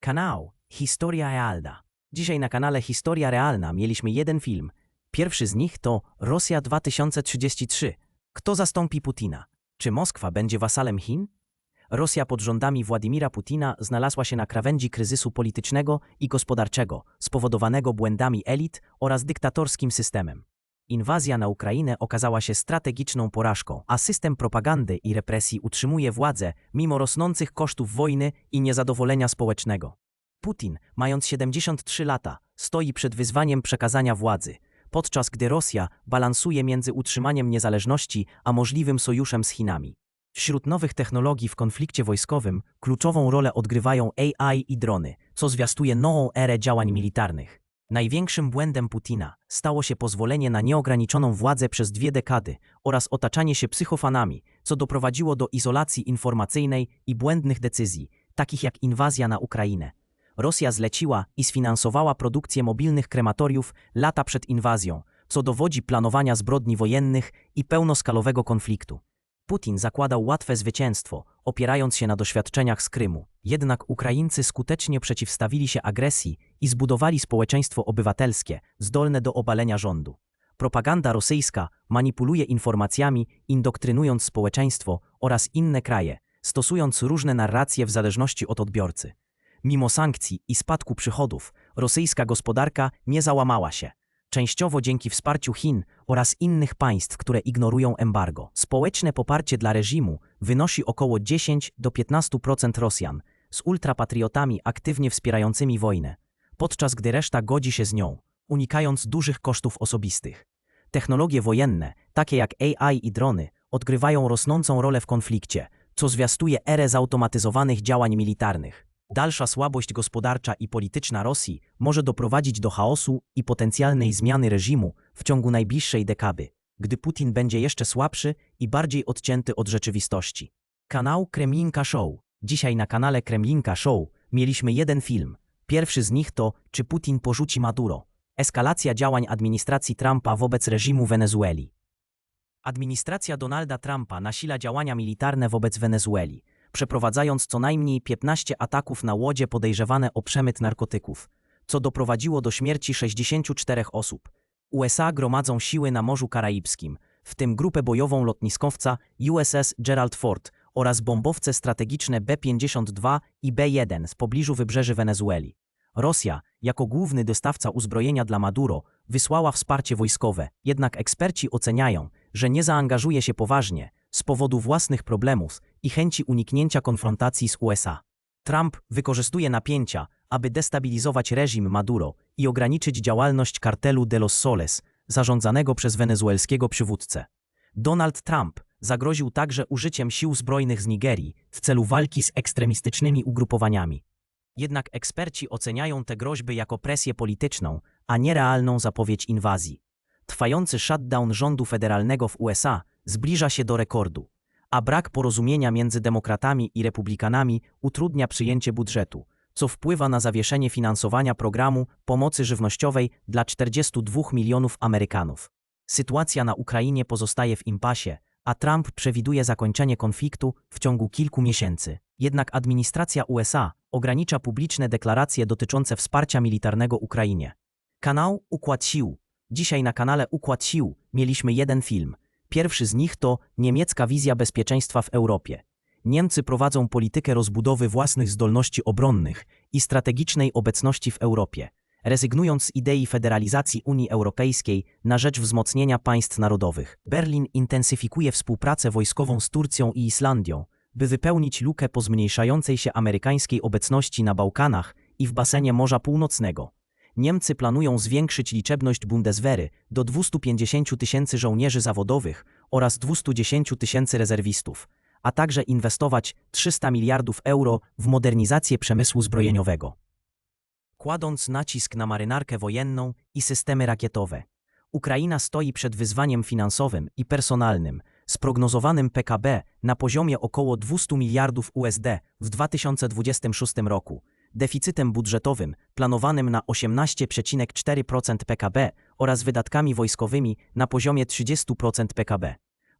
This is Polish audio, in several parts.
Kanał Historia Realna. Dzisiaj na kanale Historia Realna mieliśmy jeden film. Pierwszy z nich to Rosja 2033. Kto zastąpi Putina? Czy Moskwa będzie wasalem Chin? Rosja pod rządami Władimira Putina znalazła się na krawędzi kryzysu politycznego i gospodarczego, spowodowanego błędami elit oraz dyktatorskim systemem. Inwazja na Ukrainę okazała się strategiczną porażką, a system propagandy i represji utrzymuje władzę mimo rosnących kosztów wojny i niezadowolenia społecznego. Putin, mając 73 lata, stoi przed wyzwaniem przekazania władzy, podczas gdy Rosja balansuje między utrzymaniem niezależności a możliwym sojuszem z Chinami. Wśród nowych technologii w konflikcie wojskowym kluczową rolę odgrywają AI i drony, co zwiastuje nową erę działań militarnych. Największym błędem Putina stało się pozwolenie na nieograniczoną władzę przez dwie dekady oraz otaczanie się psychofanami, co doprowadziło do izolacji informacyjnej i błędnych decyzji, takich jak inwazja na Ukrainę. Rosja zleciła i sfinansowała produkcję mobilnych krematoriów lata przed inwazją, co dowodzi planowania zbrodni wojennych i pełnoskalowego konfliktu. Putin zakładał łatwe zwycięstwo, opierając się na doświadczeniach z Krymu. Jednak Ukraińcy skutecznie przeciwstawili się agresji i zbudowali społeczeństwo obywatelskie, zdolne do obalenia rządu. Propaganda rosyjska manipuluje informacjami, indoktrynując społeczeństwo oraz inne kraje, stosując różne narracje w zależności od odbiorcy. Mimo sankcji i spadku przychodów, rosyjska gospodarka nie załamała się. Częściowo dzięki wsparciu Chin oraz innych państw, które ignorują embargo. Społeczne poparcie dla reżimu wynosi około 10 do 15% Rosjan, z ultrapatriotami aktywnie wspierającymi wojnę, podczas gdy reszta godzi się z nią, unikając dużych kosztów osobistych. Technologie wojenne, takie jak AI i drony, odgrywają rosnącą rolę w konflikcie, co zwiastuje erę zautomatyzowanych działań militarnych. Dalsza słabość gospodarcza i polityczna Rosji może doprowadzić do chaosu i potencjalnej zmiany reżimu w ciągu najbliższej dekady, gdy Putin będzie jeszcze słabszy i bardziej odcięty od rzeczywistości. Kanał Kremlinka Show. Dzisiaj na kanale Kremlinka Show mieliśmy jeden film. Pierwszy z nich to Czy Putin porzuci Maduro? Eskalacja działań administracji Trumpa wobec reżimu Wenezueli. Administracja Donalda Trumpa nasila działania militarne wobec Wenezueli, przeprowadzając co najmniej 15 ataków na łodzie podejrzewane o przemyt narkotyków, co doprowadziło do śmierci 64 osób. USA gromadzą siły na Morzu Karaibskim, w tym grupę bojową lotniskowca USS Gerald Ford oraz bombowce strategiczne B-52 i B-1 z pobliżu wybrzeży Wenezueli. Rosja, jako główny dostawca uzbrojenia dla Maduro, wysłała wsparcie wojskowe, jednak eksperci oceniają, że nie zaangażuje się poważnie z powodu własnych problemów i chęci uniknięcia konfrontacji z USA. Trump wykorzystuje napięcia, aby destabilizować reżim Maduro i ograniczyć działalność kartelu de los Soles, zarządzanego przez wenezuelskiego przywódcę. Donald Trump zagroził także użyciem sił zbrojnych z Nigerii w celu walki z ekstremistycznymi ugrupowaniami. Jednak eksperci oceniają te groźby jako presję polityczną, a nie realną zapowiedź inwazji. Trwający shutdown rządu federalnego w USA zbliża się do rekordu, a brak porozumienia między demokratami i republikanami utrudnia przyjęcie budżetu, co wpływa na zawieszenie finansowania programu pomocy żywnościowej dla 42 milionów Amerykanów. Sytuacja na Ukrainie pozostaje w impasie, a Trump przewiduje zakończenie konfliktu w ciągu kilku miesięcy. Jednak administracja USA ogranicza publiczne deklaracje dotyczące wsparcia militarnego Ukrainie. Kanał Układ Sił. Dzisiaj na kanale Układ Sił mieliśmy jeden film. Pierwszy z nich to niemiecka wizja bezpieczeństwa w Europie. Niemcy prowadzą politykę rozbudowy własnych zdolności obronnych i strategicznej obecności w Europie, rezygnując z idei federalizacji Unii Europejskiej na rzecz wzmocnienia państw narodowych. Berlin intensyfikuje współpracę wojskową z Turcją i Islandią, by wypełnić lukę po zmniejszającej się amerykańskiej obecności na Bałkanach i w basenie Morza Północnego. Niemcy planują zwiększyć liczebność Bundeswehry do 250 tysięcy żołnierzy zawodowych oraz 210 tysięcy rezerwistów, a także inwestować 300 miliardów euro w modernizację przemysłu zbrojeniowego. Kładąc nacisk na marynarkę wojenną i systemy rakietowe, Ukraina stoi przed wyzwaniem finansowym i personalnym, z prognozowanym PKB na poziomie około 200 miliardów USD w 2026 roku, deficytem budżetowym planowanym na 18,4% PKB oraz wydatkami wojskowymi na poziomie 30% PKB.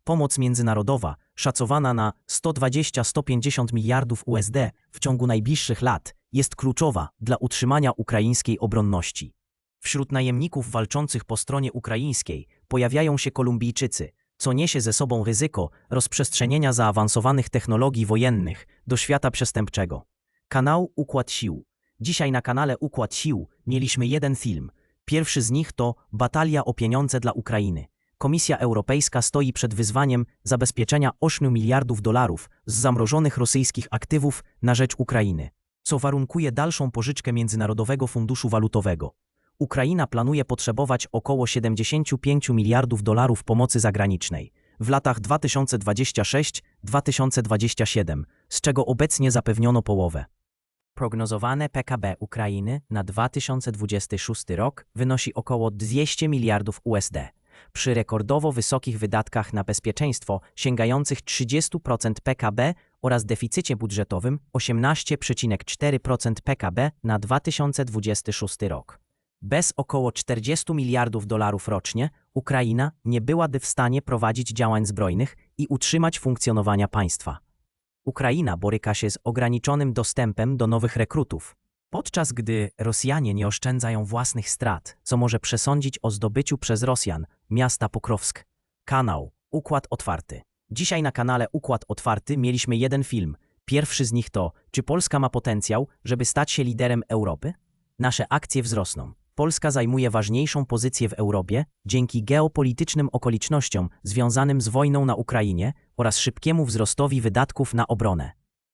Pomoc międzynarodowa, szacowana na 120-150 miliardów USD w ciągu najbliższych lat, jest kluczowa dla utrzymania ukraińskiej obronności. Wśród najemników walczących po stronie ukraińskiej pojawiają się Kolumbijczycy, co niesie ze sobą ryzyko rozprzestrzenienia zaawansowanych technologii wojennych do świata przestępczego. Kanał Układ Sił. Dzisiaj na kanale Układ Sił mieliśmy jeden film. Pierwszy z nich to Batalia o pieniądze dla Ukrainy. Komisja Europejska stoi przed wyzwaniem zabezpieczenia 8 miliardów dolarów z zamrożonych rosyjskich aktywów na rzecz Ukrainy, co warunkuje dalszą pożyczkę Międzynarodowego Funduszu Walutowego. Ukraina planuje potrzebować około 75 miliardów dolarów pomocy zagranicznej w latach 2026-2027, z czego obecnie zapewniono połowę. Prognozowane PKB Ukrainy na 2026 rok wynosi około 200 miliardów USD, przy rekordowo wysokich wydatkach na bezpieczeństwo sięgających 30% PKB oraz deficycie budżetowym 18,4% PKB na 2026 rok. Bez około 40 miliardów dolarów rocznie Ukraina nie byłaby w stanie prowadzić działań zbrojnych i utrzymać funkcjonowania państwa. Ukraina boryka się z ograniczonym dostępem do nowych rekrutów, podczas gdy Rosjanie nie oszczędzają własnych strat, co może przesądzić o zdobyciu przez Rosjan miasta Pokrowsk. Kanał Układ Otwarty. Dzisiaj na kanale Układ Otwarty mieliśmy jeden film. Pierwszy z nich to, czy Polska ma potencjał, żeby stać się liderem Europy? Nasze akcje wzrosną. Polska zajmuje ważniejszą pozycję w Europie dzięki geopolitycznym okolicznościom związanym z wojną na Ukrainie oraz szybkiemu wzrostowi wydatków na obronę.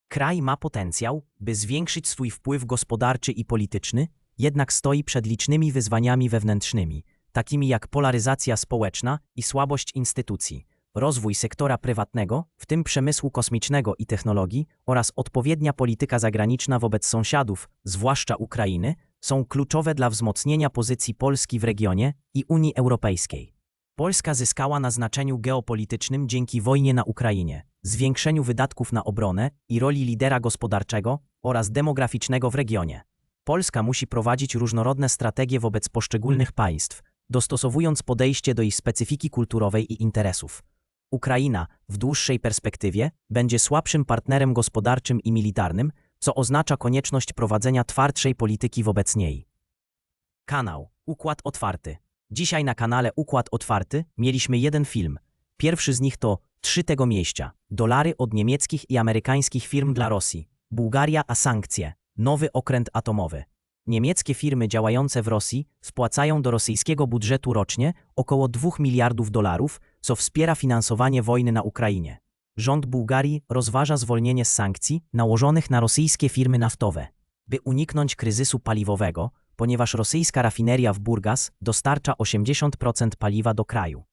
Kraj ma potencjał, by zwiększyć swój wpływ gospodarczy i polityczny, jednak stoi przed licznymi wyzwaniami wewnętrznymi, takimi jak polaryzacja społeczna i słabość instytucji, rozwój sektora prywatnego, w tym przemysłu kosmicznego i technologii, oraz odpowiednia polityka zagraniczna wobec sąsiadów, zwłaszcza Ukrainy, są kluczowe dla wzmocnienia pozycji Polski w regionie i Unii Europejskiej. Polska zyskała na znaczeniu geopolitycznym dzięki wojnie na Ukrainie, zwiększeniu wydatków na obronę i roli lidera gospodarczego oraz demograficznego w regionie. Polska musi prowadzić różnorodne strategie wobec poszczególnych państw, dostosowując podejście do ich specyfiki kulturowej i interesów. Ukraina w dłuższej perspektywie będzie słabszym partnerem gospodarczym i militarnym, co oznacza konieczność prowadzenia twardszej polityki wobec niej. Kanał Układ Otwarty. Dzisiaj na kanale Układ Otwarty mieliśmy jeden film. Pierwszy z nich to Trzy tego mieścia. Dolary od niemieckich i amerykańskich firm dla Rosji. Bułgaria a sankcje. Nowy okręt atomowy. Niemieckie firmy działające w Rosji wpłacają do rosyjskiego budżetu rocznie około 2 miliardów dolarów, co wspiera finansowanie wojny na Ukrainie rząd Bułgarii rozważa zwolnienie z sankcji nałożonych na rosyjskie firmy naftowe, by uniknąć kryzysu paliwowego, ponieważ rosyjska rafineria w Burgas dostarcza 80% paliwa do kraju.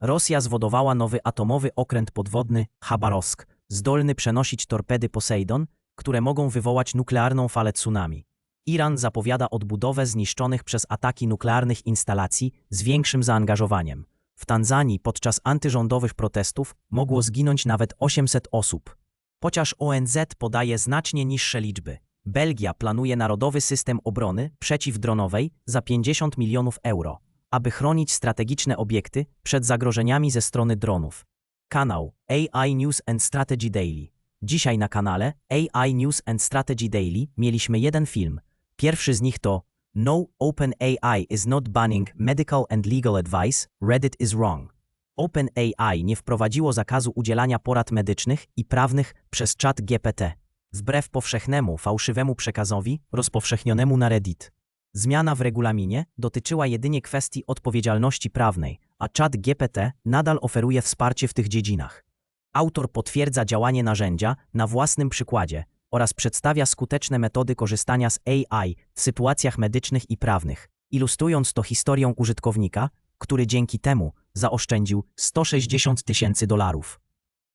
Rosja zwodowała nowy atomowy okręt podwodny Chabarovsk, zdolny przenosić torpedy Poseidon, które mogą wywołać nuklearną falę tsunami. Iran zapowiada odbudowę zniszczonych przez ataki nuklearnych instalacji z większym zaangażowaniem. W Tanzanii podczas antyrządowych protestów mogło zginąć nawet 800 osób. Chociaż ONZ podaje znacznie niższe liczby. Belgia planuje narodowy system obrony przeciwdronowej za 50 milionów euro, aby chronić strategiczne obiekty przed zagrożeniami ze strony dronów. Kanał AI News and Strategy Daily. Dzisiaj na kanale AI News and Strategy Daily mieliśmy jeden film. Pierwszy z nich to no, OpenAI is not banning medical and legal advice, Reddit is wrong. OpenAI nie wprowadziło zakazu udzielania porad medycznych i prawnych przez czat GPT, wbrew powszechnemu, fałszywemu przekazowi rozpowszechnionemu na Reddit. Zmiana w regulaminie dotyczyła jedynie kwestii odpowiedzialności prawnej, a czat GPT nadal oferuje wsparcie w tych dziedzinach. Autor potwierdza działanie narzędzia na własnym przykładzie, oraz przedstawia skuteczne metody korzystania z AI w sytuacjach medycznych i prawnych, ilustrując to historią użytkownika, który dzięki temu zaoszczędził 160 tysięcy dolarów.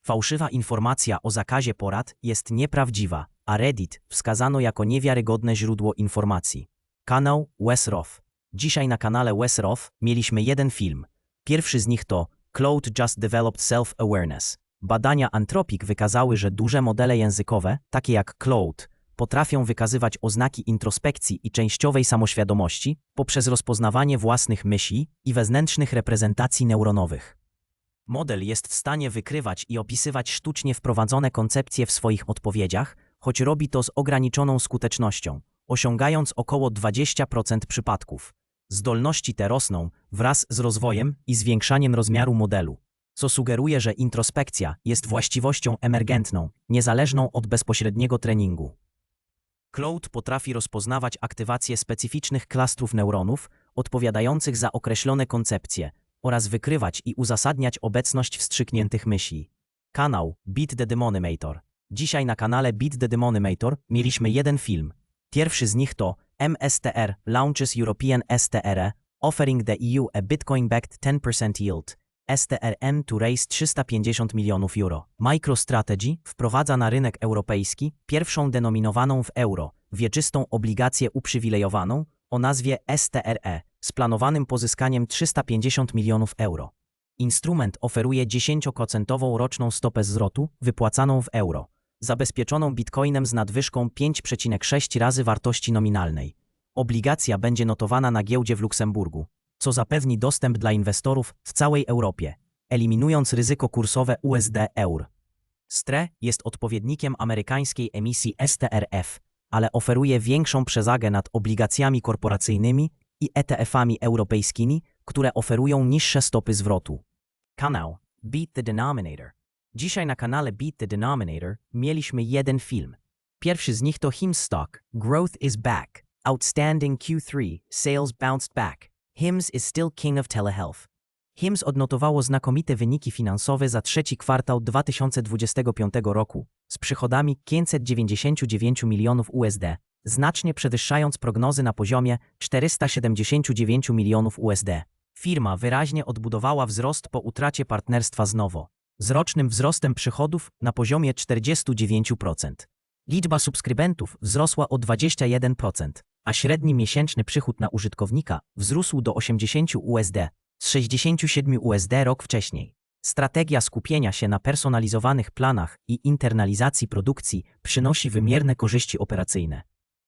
Fałszywa informacja o zakazie porad jest nieprawdziwa, a Reddit wskazano jako niewiarygodne źródło informacji. Kanał Wesroth. Dzisiaj na kanale Wesroth mieliśmy jeden film. Pierwszy z nich to Cloud Just Developed Self-Awareness. Badania Anthropic wykazały, że duże modele językowe, takie jak Claude, potrafią wykazywać oznaki introspekcji i częściowej samoświadomości poprzez rozpoznawanie własnych myśli i wewnętrznych reprezentacji neuronowych. Model jest w stanie wykrywać i opisywać sztucznie wprowadzone koncepcje w swoich odpowiedziach, choć robi to z ograniczoną skutecznością, osiągając około 20% przypadków. Zdolności te rosną wraz z rozwojem i zwiększaniem rozmiaru modelu, co sugeruje, że introspekcja jest właściwością emergentną, niezależną od bezpośredniego treningu. Cloud potrafi rozpoznawać aktywację specyficznych klastrów neuronów odpowiadających za określone koncepcje oraz wykrywać i uzasadniać obecność wstrzykniętych myśli. Kanał Beat the Demonimator. Dzisiaj na kanale Beat the Demonimator mieliśmy jeden film. Pierwszy z nich to MSTR Launches European STR, offering the EU a Bitcoin-backed 10% yield. STRM to raise 350 milionów euro. MicroStrategy wprowadza na rynek europejski pierwszą denominowaną w euro wieczystą obligację uprzywilejowaną o nazwie STRE z planowanym pozyskaniem 350 milionów euro. Instrument oferuje 10% roczną stopę zwrotu wypłacaną w euro, zabezpieczoną bitcoinem z nadwyżką 5,6 razy wartości nominalnej. Obligacja będzie notowana na giełdzie w Luksemburgu, co zapewni dostęp dla inwestorów w całej Europie, eliminując ryzyko kursowe USD-EUR. STRE jest odpowiednikiem amerykańskiej emisji STRF, ale oferuje większą przewagę nad obligacjami korporacyjnymi i ETF-ami europejskimi, które oferują niższe stopy zwrotu. Kanał Beat the Denominator. Dzisiaj na kanale Beat the Denominator mieliśmy jeden film. Pierwszy z nich to Himstock Growth is Back. Outstanding Q3 Sales Bounced Back. HIMS is still king of telehealth. HIMS odnotowało znakomite wyniki finansowe za trzeci kwartał 2025 roku z przychodami 599 milionów USD, znacznie przewyższając prognozy na poziomie 479 milionów USD. Firma wyraźnie odbudowała wzrost po utracie partnerstwa z Nowo, z rocznym wzrostem przychodów na poziomie 49%. Liczba subskrybentów wzrosła o 21%, a średni miesięczny przychód na użytkownika wzrósł do 80 USD, z 67 USD rok wcześniej. Strategia skupienia się na personalizowanych planach i internalizacji produkcji przynosi wymierne korzyści operacyjne.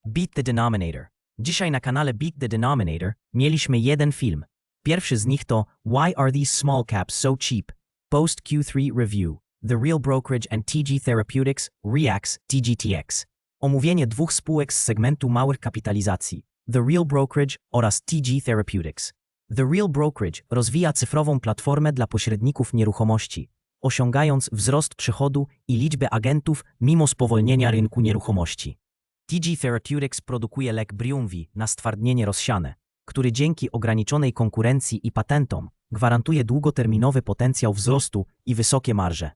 Beat the Denominator. Dzisiaj na kanale Beat the Denominator mieliśmy jeden film. Pierwszy z nich to Why are these small caps so cheap? Post Q3 Review. The Real Brokerage and TG Therapeutics, REAX, TGTX. Omówienie dwóch spółek z segmentu małych kapitalizacji. The Real Brokerage oraz TG Therapeutics. The Real Brokerage rozwija cyfrową platformę dla pośredników nieruchomości, osiągając wzrost przychodu i liczby agentów mimo spowolnienia rynku nieruchomości. TG Therapeutics produkuje lek Briumvi na stwardnienie rozsiane, który dzięki ograniczonej konkurencji i patentom gwarantuje długoterminowy potencjał wzrostu i wysokie marże.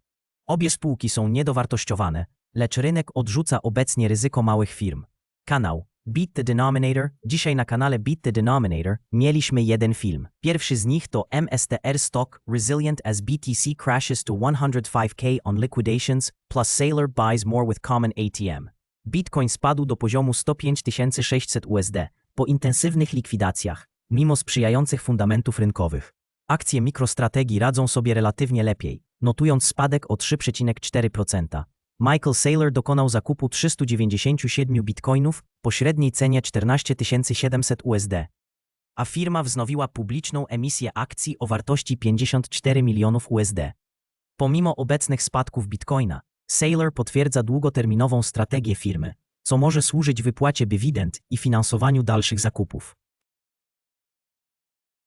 Obie spółki są niedowartościowane, lecz rynek odrzuca obecnie ryzyko małych firm. Kanał Beat the Denominator. Dzisiaj na kanale Beat the Denominator mieliśmy jeden film. Pierwszy z nich to MSTR Stock Resilient as BTC crashes to 105k on liquidations plus Sailor buys more with common ATM. Bitcoin spadł do poziomu 105 600 USD po intensywnych likwidacjach, mimo sprzyjających fundamentów rynkowych. Akcje mikrostrategii radzą sobie relatywnie lepiej, notując spadek o 3,4%. Michael Saylor dokonał zakupu 397 bitcoinów po średniej cenie 14 700 USD, a firma wznowiła publiczną emisję akcji o wartości 54 milionów USD. Pomimo obecnych spadków bitcoina, Saylor potwierdza długoterminową strategię firmy, co może służyć wypłacie dywidend i finansowaniu dalszych zakupów.